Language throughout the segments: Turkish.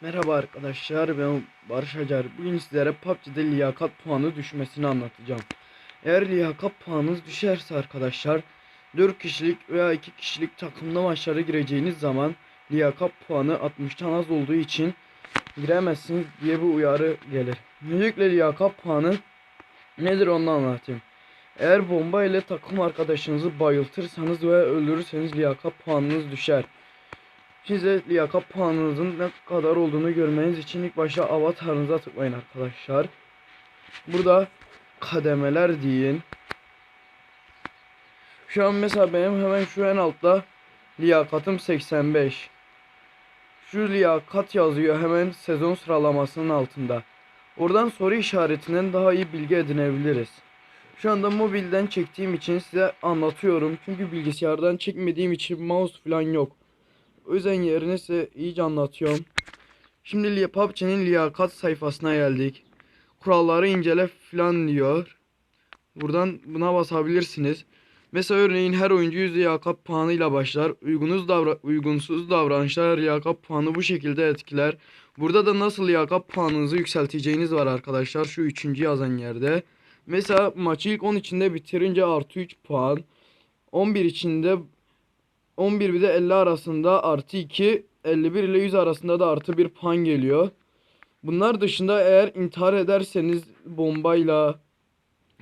Merhaba arkadaşlar ben Barış Acar. Bugün sizlere PUBG'de liyakat puanı düşmesini anlatacağım. Eğer liyakat puanınız düşerse arkadaşlar 4 kişilik veya 2 kişilik takımlı maçlara gireceğiniz zaman liyakat puanı 60'tan az olduğu için giremezsiniz diye bir uyarı gelir. Öncelikle liyakat puanı nedir onu anlatayım. Eğer bomba ile takım arkadaşınızı bayıltırsanız ve öldürürseniz liyakat puanınız düşer. Size liyakat puanınızın ne kadar olduğunu görmeniz için ilk başta avatarınıza tıklayın arkadaşlar. Burada kademeler deyin. Şu an mesela benim hemen şu en altta liyakatım 85. Şu liyakat yazıyor hemen sezon sıralamasının altında. Oradan soru işaretinden daha iyi bilgi edinebiliriz. Şu anda mobilden çektiğim için size anlatıyorum. Çünkü bilgisayardan çekmediğim için mouse falan yok. O yüzden yerine size iyice anlatıyorum. Şimdi PUBG'nin liyakat sayfasına geldik. Kuralları incele falan diyor. Buradan buna basabilirsiniz. Mesela örneğin her oyuncu 100 liyakat puanıyla başlar. Uygunuz davra uygunsuz davranışlar liyakat puanı bu şekilde etkiler. Burada da nasıl liyakat puanınızı yükselteceğiniz var arkadaşlar. Şu üçüncü yazan yerde. Mesela maçı ilk 10 içinde bitirince artı 3 puan. 11 içinde 11 bir de 50 arasında artı 2, 51 ile 100 arasında da artı 1 puan geliyor. Bunlar dışında eğer intihar ederseniz bombayla,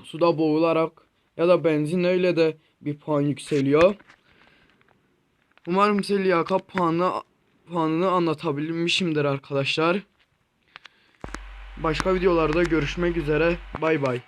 suda boğularak ya da benzinle öyle de bir puan yükseliyor. Umarım size liyakat puanı, puanını anlatabilmişimdir arkadaşlar. Başka videolarda görüşmek üzere. Bay bay.